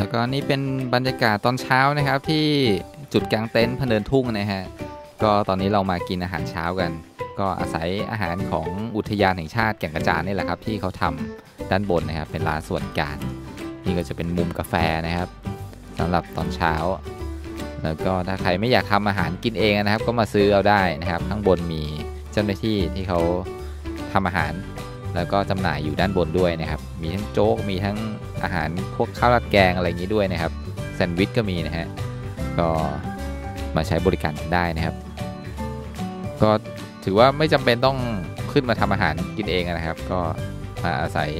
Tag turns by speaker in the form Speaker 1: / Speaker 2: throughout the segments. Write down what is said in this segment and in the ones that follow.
Speaker 1: แล้วก็นี่เป็นบรรยากาศตอนเช้านะครับที่จุดกลางเต็นท์พเนินทุ่งนะฮะก็ตอนนี้เรามากินอาหารเช้ากัน ก็อาศัยอาหารของอุทยานแห่งชาติแก่งกระจานนี่แหละครับ ที่เขาทำด้านบนนะครับ เป็นร้านส่วนกลางนี่ก็จะเป็นมุมกาแฟนะครับสำหรับตอนเช้า แล้วก็ถ้าใครไม่อยากทำอาหารกินเองนะครับ ก็มาซื้อเอาได้นะครับ ข้างบนมีเจ้าหน้าที่ที่เขาทำอาหาร แล้วก็จำหน่ายอยู่ด้านบนด้วยนะครับ มีทั้งโจ๊ก มีทั้งอาหารพวกข้าวราดแกงอะไรอย่างนี้ด้วยนะครับ แซนด์วิชก็มีนะฮะ ก็มาใช้บริการกันได้นะครับ ก็ถือว่าไม่จำเป็นต้องขึ้นมาทำอาหารกินเองนะครับ ก็มาอาศัย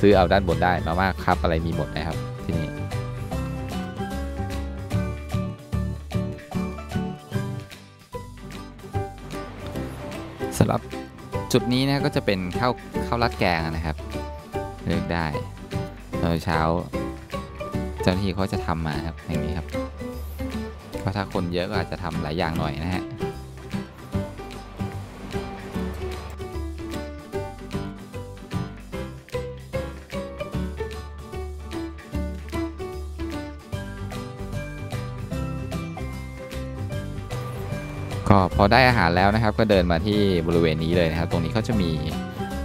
Speaker 1: ซื้อเอาด้านบนได้ มาม่าครับอะไรมีหมดนะครับที่นี่สำหรับ จุดนี้นะก็จะเป็นข้าวข้าวรัดแกงนะครับเลือกได้ตอนเช้า เจ้าหน้าที่เขาจะทำมาครับอย่างนี้ครับก็ถ้าคนเยอะก็อาจจะทำหลายอย่างหน่อยนะฮะ ก็พอได้อาหารแล้วนะครับ ก็เดินมาที่บริเวณนี้เลยนะครับ ตรงนี้เขาจะมี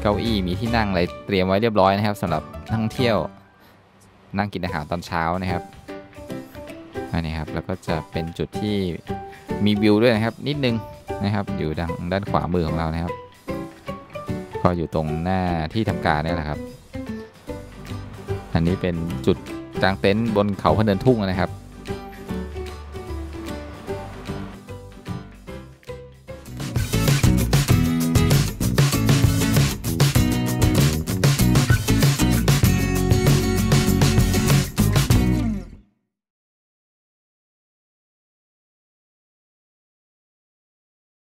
Speaker 1: เก้าอี้มีที่นั่งอะไรเตรียมไว้เรียบร้อยนะครับสำหรับนักท่องเที่ยวนั่งกินอาหารตอนเช้านะครับอันนี้ครับแล้วก็จะเป็นจุดที่มีวิวด้วยนะครับ นิดนึงนะครับ อยู่ด้านด้านขวามือของเรานะครับ ก็อยู่ตรงหน้าที่ทำการนี่แหละครับ อันนี้เป็นจุดกลางเต็นท์บนเขาพะเนินทุ่งนะครับ